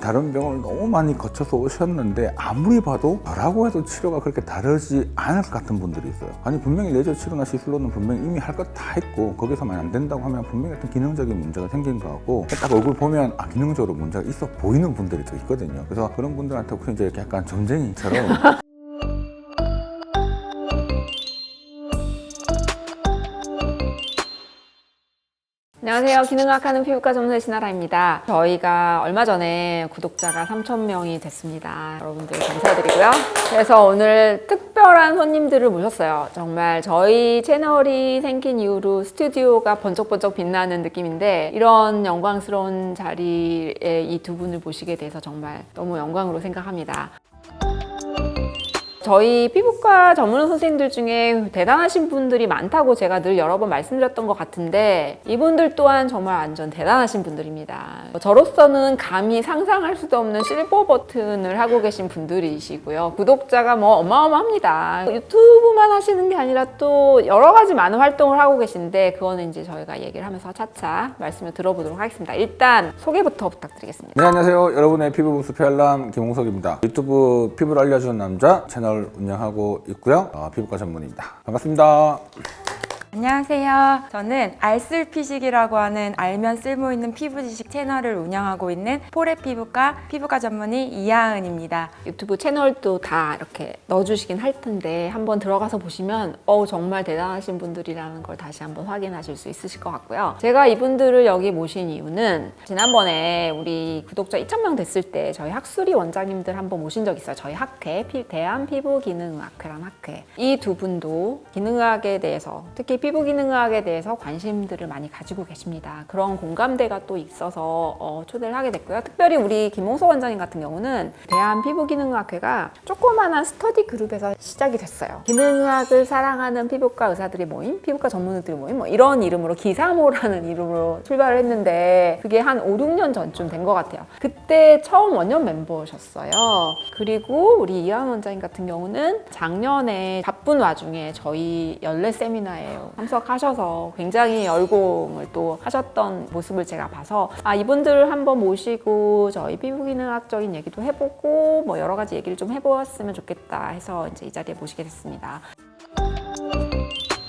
다른 병원을 너무 많이 거쳐서 오셨는데 아무리 봐도 저라고 해도 치료가 그렇게 다르지 않을 것 같은 분들이 있어요. 아니 분명히 레이저 치료나 시술로는 분명히 이미 할 것 다 했고 거기서만 안 된다고 하면 분명히 어떤 기능적인 문제가 생긴 것 같고 딱 얼굴 보면 아 기능적으로 문제가 있어 보이는 분들이 또 있거든요. 그래서 그런 분들한테 혹시 이제 약간 점쟁이처럼 안녕하세요. 기능학하는 피부과 전문의 신하라입니다. 저희가 얼마 전에 구독자가 3,000명이 됐습니다. 여러분들 감사드리고요. 그래서 오늘 특별한 손님들을 모셨어요. 정말 저희 채널이 생긴 이후로 스튜디오가 번쩍번쩍 빛나는 느낌인데 이런 영광스러운 자리에 이 두 분을 모시게 돼서 정말 너무 영광으로 생각합니다. 저희 피부과 전문 선생님들 중에 대단하신 분들이 많다고 제가 늘 여러 번 말씀드렸던 것 같은데 이분들 또한 정말 완전 대단하신 분들입니다. 저로서는 감히 상상할 수도 없는 실버 버튼을 하고 계신 분들이시고요. 구독자가 뭐 어마어마합니다. 유튜브만 하시는 게 아니라 또 여러 가지 많은 활동을 하고 계신데 그거는 이제 저희가 얘기를 하면서 차차 말씀을 들어보도록 하겠습니다. 일단 소개부터 부탁드리겠습니다. 네 안녕하세요 여러분의 피부 부스 별남 김홍석입니다 유튜브 피부를 알려주는 남자 채널 운영하고 있고요. 어, 피부과 전문입니다. 반갑습니다 안녕하세요. 저는 알쓸피식이라고 하는 알면 쓸모 있는 피부 지식 채널을 운영하고 있는 포레 피부과 피부과 전문의 이하은입니다. 유튜브 채널도 다 이렇게 넣어주시긴 할 텐데 한번 들어가서 보시면 어 정말 대단하신 분들이라는 걸 다시 한번 확인하실 수 있으실 것 같고요. 제가 이분들을 여기 모신 이유는 지난번에 우리 구독자 2,000명 됐을 때 저희 학수리 원장님들 한번 모신 적 있어요. 저희 학회 피- 대한피부기능학회라는 학회 이 두 분도 기능학에 대해서 특히 피부 기능학에 대해서 관심들을 많이 가지고 계십니다. 그런 공감대가 또 있어서 어, 초대를 하게 됐고요. 특별히 우리 김홍석 원장님 같은 경우는 대한 피부 기능학회가 조그마한 스터디 그룹에서 시작이 됐어요. 기능학을 사랑하는 피부과 의사들이 모임, 피부과 전문의들이 모임, 뭐 이런 이름으로 기사모라는 이름으로 출발을 했는데 그게 한 5, 6년 전쯤 된 것 같아요. 그때 처음 원년 멤버셨어요. 그리고 우리 이한 원장님 같은 경우는 작년에 바쁜 와중에 저희 연례 세미나에 참석하셔서 굉장히 열공을 또 하셨던 모습을 제가 봐서 아 이분들을 한번 모시고 저희 피부기능학적인 얘기도 해보고 뭐 여러 가지 얘기를 좀 해보았으면 좋겠다 해서 이제 이 자리에 모시게 됐습니다.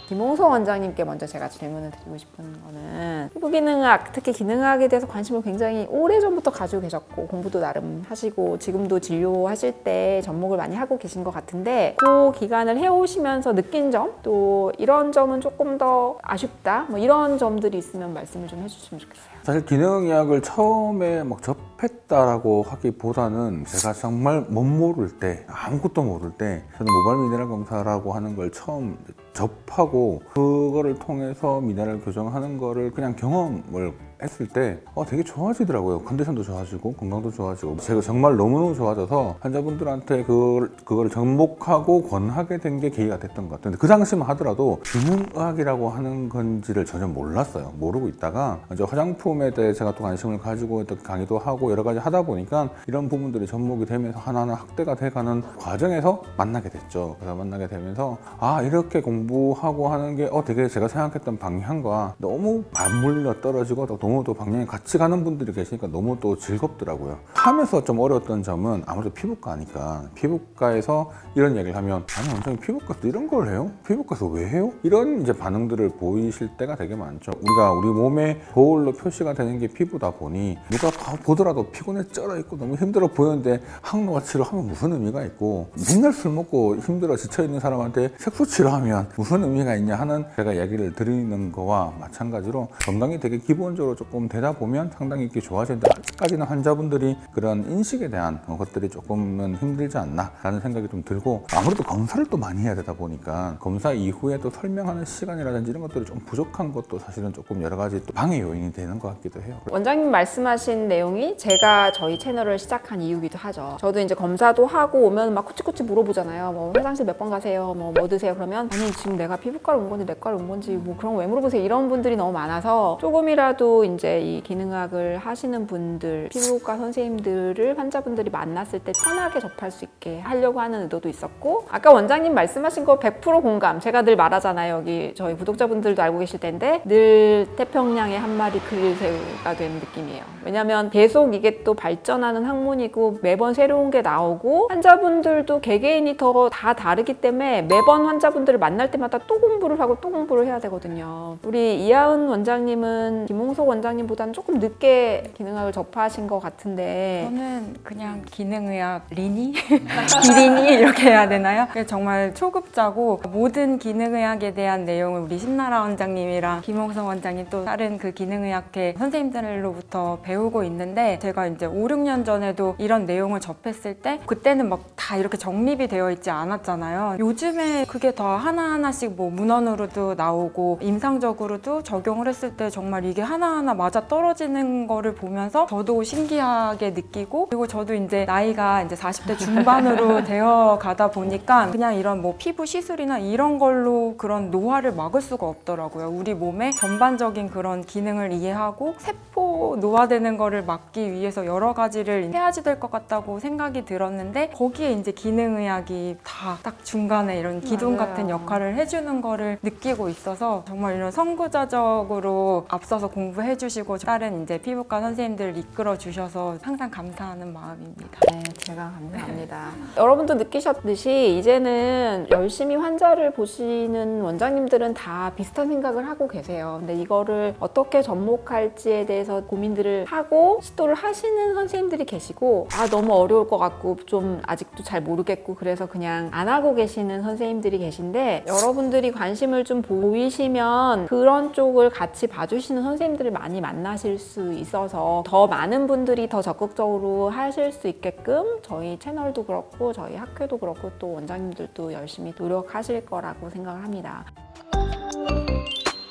김홍석 원장님께 먼저 제가 질문을 드리고 싶은 거는 피부기능학, 특히 기능학에 대해서 관심을 굉장히 오래전부터 가지고 계셨고 공부도 나름 하시고 지금도 진료하실 때 접목을 많이 하고 계신 것 같은데 그 기간을 해오시면서 느낀 점, 또 이런 점은 조금 더 아쉽다, 뭐 이런 점들이 있으면 말씀을 좀 해주시면 좋겠어요. 사실 기능의학을 처음에 막 접했다라고 하기보다는 제가 정말 못 모를 때 아무것도 모를 때 저는 모발 미네랄 검사라고 하는 걸 처음 접하고 그거를 통해서 미네랄 교정하는 거를 그냥 경험을 했을 때 어, 되게 좋아지더라고요. 컨디션도 좋아지고 건강도 좋아지고 제가 정말 너무너무 좋아져서 환자분들한테 그걸, 그거를 접목하고 권하게 된 게 계기가 됐던 것. 근데 그 당시만 하더라도 기능의학이라고 하는 건지를 전혀 몰랐어요. 모르고 있다가 이제 화장품에 대해 제가 또 관심을 가지고 또 강의도 하고 여러 가지 하다 보니까 이런 부분들이 접목이 되면서 하나하나 확대가 돼가는 과정에서 만나게 됐죠. 그래서 만나게 되면서 아 이렇게 공부하고 하는 게 어 되게 제가 생각했던 방향과 너무 맞물려 떨어지고 또 너무 또 방향이 같이 가는 분들이 계시니까 너무 또 즐겁더라고요. 하면서 좀 어려웠던 점은 아무래도 피부과니까 피부과에서 이런 얘기를 하면 아니 원장님 피부과에서 이런 걸 해요? 피부과에서 왜 해요? 이런 이제 반응들을 보이실 때가 되게 많죠. 우리가 우리 몸에 거울로 표시가 되는 게 피부다 보니 누가 봐- 보더라도 피곤해 쩔어 있고 너무 힘들어 보이는데 항노화 치료하면 무슨 의미가 있고 맨날 술 먹고 힘들어 지쳐 있는 사람한테 색소 치료하면 무슨 의미가 있냐 하는 제가 얘기를 드리는 거와 마찬가지로 건강이 되게 기본적으로 조금 되다 보면 상당히 이렇게 좋아진다. 아직까지는 환자분들이 그런 인식에 대한 것들이 조금은 힘들지 않나 라는 생각이 좀 들고 아무래도 검사를 또 많이 해야 되다 보니까 검사 이후에 또 설명하는 시간이라든지 이런 것들이 좀 부족한 것도 사실은 조금 여러 가지 또 방해 요인이 되는 것 같기도 해요. 원장님 말씀하신 내용이 제가 저희 채널을 시작한 이유기도 하죠. 저도 이제 검사도 하고 오면 막 코치코치 물어보잖아요. 뭐 화장실 몇 번 가세요? 뭐 뭐 드세요? 그러면 아니 지금 내가 피부과를 온 건지 내과를 온 건지 뭐 그런 거 왜 물어보세요? 이런 분들이 너무 많아서 조금이라도 이제 이 기능학을 하시는 분들, 피부과 선생님들을 환자분들이 만났을 때 편하게 접할 수 있게 하려고 하는 의도도 있었고, 아까 원장님 말씀하신 거 100% 공감. 제가 늘 말하잖아요. 여기 저희 구독자분들도 알고 계실 텐데, 늘 태평양의 한 마리 그릴새우가 되는 느낌이에요. 왜냐면 계속 이게 또 발전하는 학문이고, 매번 새로운 게 나오고, 환자분들도 개개인이 더 다 다르기 때문에 매번 환자분들을 만날 때마다 또 공부를 하고 또 공부를 해야 되거든요. 우리 이하은 원장님은 김홍석 원장님 보다는 조금 늦게 기능학을 접하신 것 같은데, 저는 그냥 기능의학 리니? 기린이 이렇게 해야 되나요? 그래서 정말 초급자고 모든 기능의학에 대한 내용을 우리 신나라 원장님이랑 김홍성 원장님 또 다른 그 기능의학회 선생님들로부터 배우고 있는데 제가 이제 5, 6년 전에도 이런 내용을 접했을 때 그때는 막 다 이렇게 정립이 되어 있지 않았잖아요. 요즘에 그게 더 하나하나씩 뭐 문헌으로도 나오고 임상적으로도 적용을 했을 때 정말 이게 하나하나 맞아 떨어지는 거를 보면서 저도 신기하게 느끼고 그리고 저도 이제 나이가 이제 40대 중반으로 되어 가다 보니까 그냥 이런 뭐 피부 시술이나 이런 걸로 그런 노화를 막을 수가 없더라고요. 우리 몸의 전반적인 그런 기능을 이해하고 세포 노화되는 거를 막기 위해서 여러 가지를 해야지 될 것 같다고 생각이 들었는데 거기에 이제 기능의학이 다 딱 중간에 이런 기둥 맞아요. 같은 역할을 해주는 거를 느끼고 있어서 정말 이런 선구자적으로 앞서서 공부해 주시고 다른 이제 피부과 선생님들 이끌어 주셔서 항상 감사하는 마음입니다. 네, 제가 감사합니다. 여러분도 느끼셨듯이 이제는 열심히 환자를 보시는 원장님들은 다 비슷한 생각을 하고 계세요. 근데 이거를 어떻게 접목할지에 대해서 고민들을 하고 시도를 하시는 선생님들이 계시고 아 너무 어려울 것 같고 좀 아직도 잘 모르겠고 그래서 그냥 안 하고 계시는 선생님들이 계신데 여러분들이 관심을 좀 보이시면 그런 쪽을 같이 봐주시는 선생님들을 많이 만나실 수 있어서 더 많은 분들이 더 적극적으로 하실 수 있게끔 저희 채널도 그렇고 저희 학교도 그렇고 또 원장님들도 열심히 노력하실 거라고 생각을 합니다.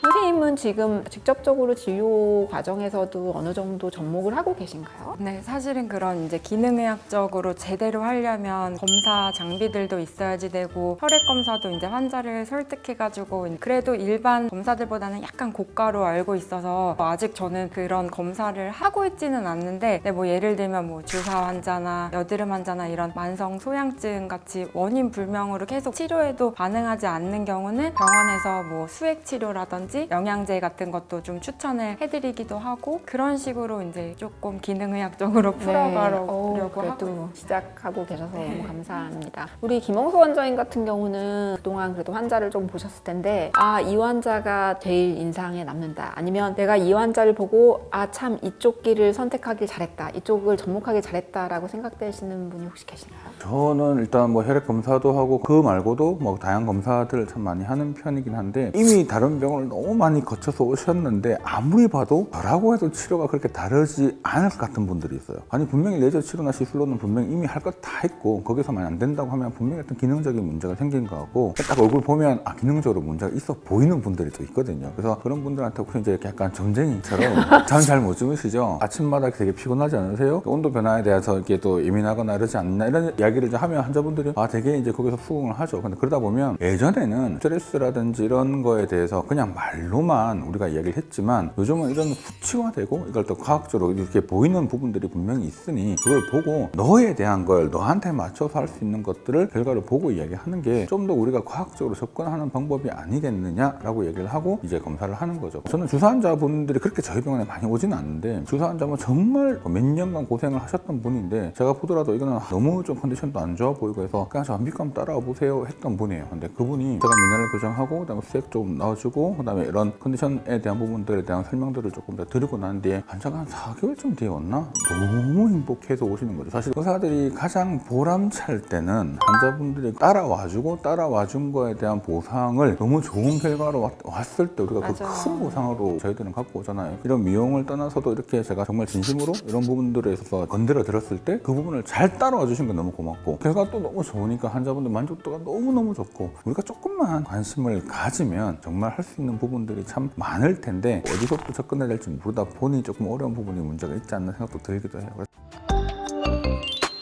선생님은 지금 직접적으로 진료 과정에서도 어느 정도 접목을 하고 계신가요? 네, 사실은 그런 이제 기능의학적으로 제대로 하려면 검사 장비들도 있어야지 되고 혈액 검사도 이제 환자를 설득해가지고 그래도 일반 검사들보다는 약간 고가로 알고 있어서 아직 저는 그런 검사를 하고 있지는 않는데 네, 뭐 예를 들면 뭐 주사 환자나 여드름 환자나 이런 만성 소양증 같이 원인 불명으로 계속 치료해도 반응하지 않는 경우는 병원에서 뭐 수액 치료라든지 영양제 같은 것도 좀 추천을 해드리기도 하고 그런 식으로 이제 조금 기능의학 적으로 풀어가려고 네. 하고. 시작하고 계셔서 너무 감사합니다. 우리 김홍수 원장님 같은 경우는 그동안 그래도 환자를 좀 보셨을 텐데 아 이 환자가 제일 인상에 남는다. 아니면 내가 이 환자를 보고 아 참 이쪽 길을 선택하길 잘했다. 이쪽을 접목하길 잘했다라고 생각되시는 분이 혹시 계시나요? 저는 일단 뭐 혈액 검사도 하고 그 말고도 뭐 다양한 검사들을 참 많이 하는 편이긴 한데 이미 다른 병을 너무 많이 거쳐서 오셨는데 아무리 봐도 저라고 해도 치료가 그렇게 다르지 않을 것 같은 분 들이 있어요. 아니 분명히 레이저 치료나 시술로는 분명히 이미 할 것 다 했고 거기서만 안 된다고 하면 분명히 어떤 기능적인 문제가 생긴 것 같고 딱 얼굴 보면 아 기능적으로 문제가 있어 보이는 분들이 또 있거든요. 그래서 그런 분들한테 혹시 이제 약간 점쟁이처럼 잠 잘 못 주무시죠? 아침마다 되게 피곤하지 않으세요? 온도 변화에 대해서 이렇게 또 예민하거나 이러지 않나 이런 이야기를 이제 하면 환자분들이 아 되게 이제 거기서 수긍을 하죠. 근데 그러다 보면 예전에는 스트레스라든지 이런 거에 대해서 그냥 말로만 우리가 이야기를 했지만 요즘은 이런 수치화되고 이걸 또 과학적으로 이렇게 보이는 부분 들이 분명히 있으니 그걸 보고 너에 대한 걸 너한테 맞춰서 할 수 있는 것들을 결과를 보고 이야기하는 게 좀 더 우리가 과학적으로 접근하는 방법이 아니겠느냐라고 얘기를 하고 이제 검사를 하는 거죠. 저는 주사 환자분들이 그렇게 저희 병원에 많이 오지는 않는데 주사 환자면 정말 몇 년간 고생을 하셨던 분인데 제가 보더라도 이거는 너무 좀 컨디션도 안 좋아 보이고 해서 그냥 저 한비감 따라와 보세요 했던 분이에요. 근데 그분이 제가 미네랄 교정하고 그다음에 수액 좀 넣어주고 그다음에 이런 컨디션에 대한 부분들에 대한 설명들을 조금 더 드리고 난 뒤에 환자가 한 4개월쯤 뒤에 왔나? 너무 행복해서 오시는 거죠. 사실 의사들이 가장 보람찰 때는 환자분들이 따라와주고 따라와준 거에 대한 보상을 너무 좋은 결과로 왔, 왔을 때 우리가 그. 큰 보상으로 저희들은 갖고 오잖아요. 이런 미용을 떠나서도 이렇게 제가 정말 진심으로 이런 부분들에 있어서 건드려 들었을 때 그 부분을 잘 따라와 주신 건 너무 고맙고 결과 또 너무 좋으니까 환자분들 만족도가 너무너무 좋고 우리가 조금만 관심을 가지면 정말 할 수 있는 부분들이 참 많을 텐데 어디서부터 접근해야 될지 모르다 보니 조금 어려운 부분이 문제가 있지 않나 생각도 들기도 해요.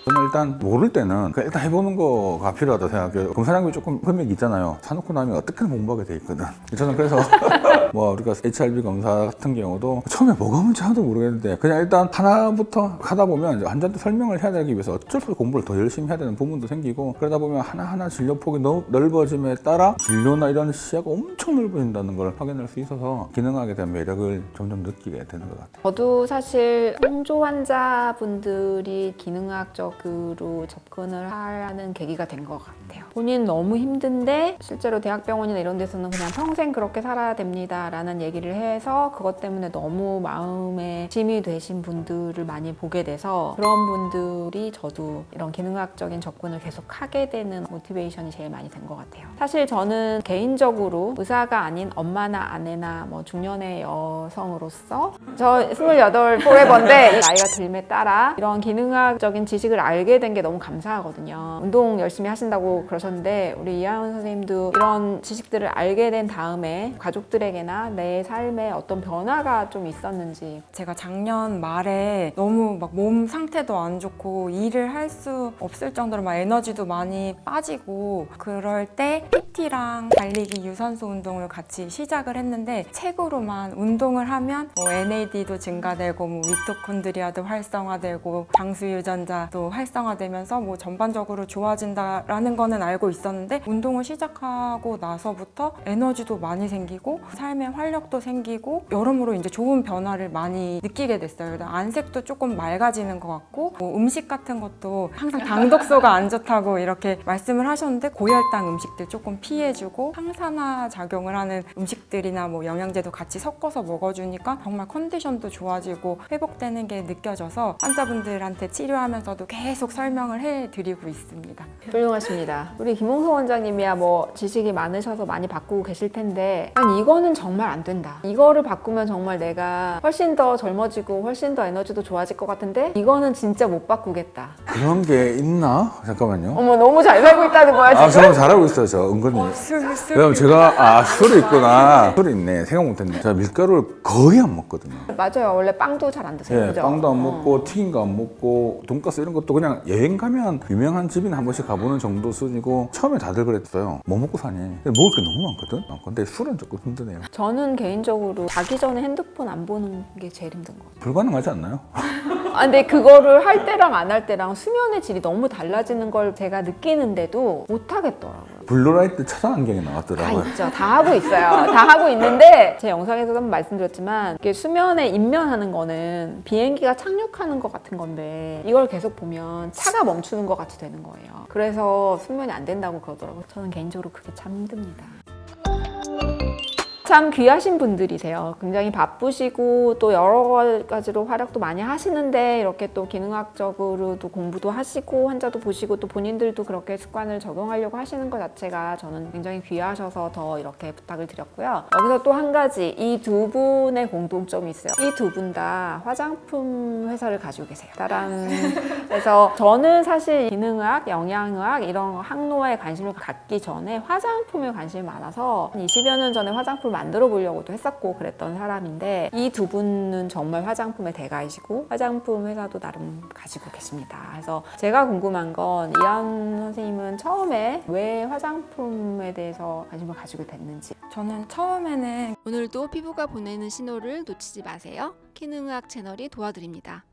저는 일단 모를 때는 일단 해보는 거가 필요하다 생각해요. 검사량이 조금 금액이 있잖아요. 사놓고 나면 어떻게든 공부하게 돼 있거든. 저는 그래서 뭐 우리가 HRV 검사 같은 경우도 처음에 뭐가 문제 하나도 모르겠는데 그냥 일단 하나부터 하다 보면 환자한테 설명을 해야 되기 위해서 어쩔 수 없이 공부를 더 열심히 해야 되는 부분도 생기고 그러다 보면 하나하나 진료 폭이 넓- 넓어짐에 따라 진료나 이런 시야가 엄청 넓어진다는 걸 확인할 수 있어서 기능학에 대한 매력을 점점 느끼게 되는 것 같아요. 저도 사실 홍조 환자분들이 기능학적으로 접근을 하는 계기가 된 것 같아요. 본인 너무 힘든데 실제로 대학병원이나 이런 데서는 그냥 평생 그렇게 살아야 됩니다 라는 얘기를 해서 그것 때문에 너무 마음에 짐이 되신 분들을 많이 보게 돼서 그런 분들이 저도 이런 기능학적인 접근을 계속 하게 되는 모티베이션이 제일 많이 된 것 같아요. 사실 저는 개인적으로 의사가 아닌 엄마나 아내나 뭐 중년의 여성으로서 저 28 포레버인데 나이가 들매 따라 이런 기능학적인 지식을 알게 된 게 너무 감사하거든요. 운동 열심히 하신다고 그러셨는데 우리 이하연 선생님도 이런 지식들을 알게 된 다음에 가족들에게 나 내 삶에 어떤 변화가 좀 있었는지. 제가 작년 말에 너무 막 몸 상태도 안 좋고 일을 할 수 없을 정도로 막 에너지도 많이 빠지고 그럴 때 PT랑 달리기 유산소 운동을 같이 시작을 했는데 책으로만 운동을 하면 뭐 NAD도 증가되고 뭐 미토콘드리아도 활성화되고 장수 유전자도 활성화되면서 뭐 전반적으로 좋아진다라는 거는 알고 있었는데 운동을 시작하고 나서부터 에너지도 많이 생기고 삶의 활력도 생기고 여러모로 이제 좋은 변화를 많이 느끼게 됐어요. 안색도 조금 맑아지는 것 같고 뭐 음식 같은 것도 항상 당독소가 안 좋다고 이렇게 말씀을 하셨는데 고혈당 음식들 조금 피해주고 항산화 작용을 하는 음식들이나 뭐 영양제도 같이 섞어서 먹어주니까 정말 컨디션도 좋아지고 회복되는 게 느껴져서 환자분들한테 치료하면서도 계속 설명을 해드리고 있습니다. 훌륭하십니다. 우리 김홍석 원장님이야 뭐 지식이 많으셔서 많이 바꾸고 계실 텐데 아니 이거는 정말 안 된다. 이거를 바꾸면 정말 내가 훨씬 더 젊어지고 훨씬 더 에너지도 좋아질 것 같은데 이거는 진짜 못 바꾸겠다. 그런 게 있나? 잠깐만요. 어머 너무 잘 살고 있다는 거야 아, 지금? 저는 잘하고 있어요, 저 은근히. 술, 술. 왜냐면 제가 아 술이 있구나 술이 있네 생각 못했네 제가 밀가루를 거의 안 먹거든요 맞아요. 원래 빵도 잘 안 드세요. 예, 그죠? 빵도 안 어. 먹고 튀긴 거 안 먹고 돈가스 이런 것도 그냥 여행 가면 유명한 집이나 한 번씩 가보는 정도 수준이고 처음에 다들 그랬어요 뭐 먹고 사니 근데 먹을 게 너무 많거든 아, 근데 술은 조금 힘드네요 저는 개인적으로 자기 전에 핸드폰 안 보는 게 제일 힘든 것 같아요. 불가능하지 않나요? 아, 근데 그거를 할 때랑 안 할 때랑 수면의 질이 너무 달라지는 걸 제가 느끼는데도 못 하겠더라고요. 블루라이트 차단 안경이 다 나왔더라고요 있죠. 다 하고 있어요. 다 하고 있는데 제 영상에서도 한번 말씀드렸지만 이게 수면에 인면하는 거는 비행기가 착륙하는 것 같은 건데 이걸 계속 보면 차가 멈추는 것 같이 되는 거예요. 그래서 수면이 안 된다고 그러더라고요. 저는 개인적으로 그게 참 힘듭니다. 참 귀하신 분들이세요. 굉장히 바쁘시고 또 여러 가지로 활약도 많이 하시는데 이렇게 또 기능학적으로도 공부도 하시고 환자도 보시고 또 본인들도 그렇게 습관을 적용하려고 하시는 것 자체가 저는 굉장히 귀하셔서 더 이렇게 부탁을 드렸고요. 여기서 또 한 가지 이 두 분의 공통점이 있어요. 이 두 분 다 화장품 회사를 가지고 계세요. 따란. 그래서 저는 사실 기능학, 영양학 이런 항로에 관심을 갖기 전에 화장품에 관심이 많아서 한 20여 년 전에 화장품을 만들어 보려고도 했었고 그랬던 사람인데 이 두 분은 정말 화장품의 대가이시고 화장품 회사도 나름 가지고 계십니다. 그래서 제가 궁금한 건 이한 선생님은 처음에 왜 화장품에 대해서 관심을 가지고 됐는지 저는 처음에는 오늘도 피부가 보내는 신호를 놓치지 마세요. 키능의학 채널이 도와드립니다.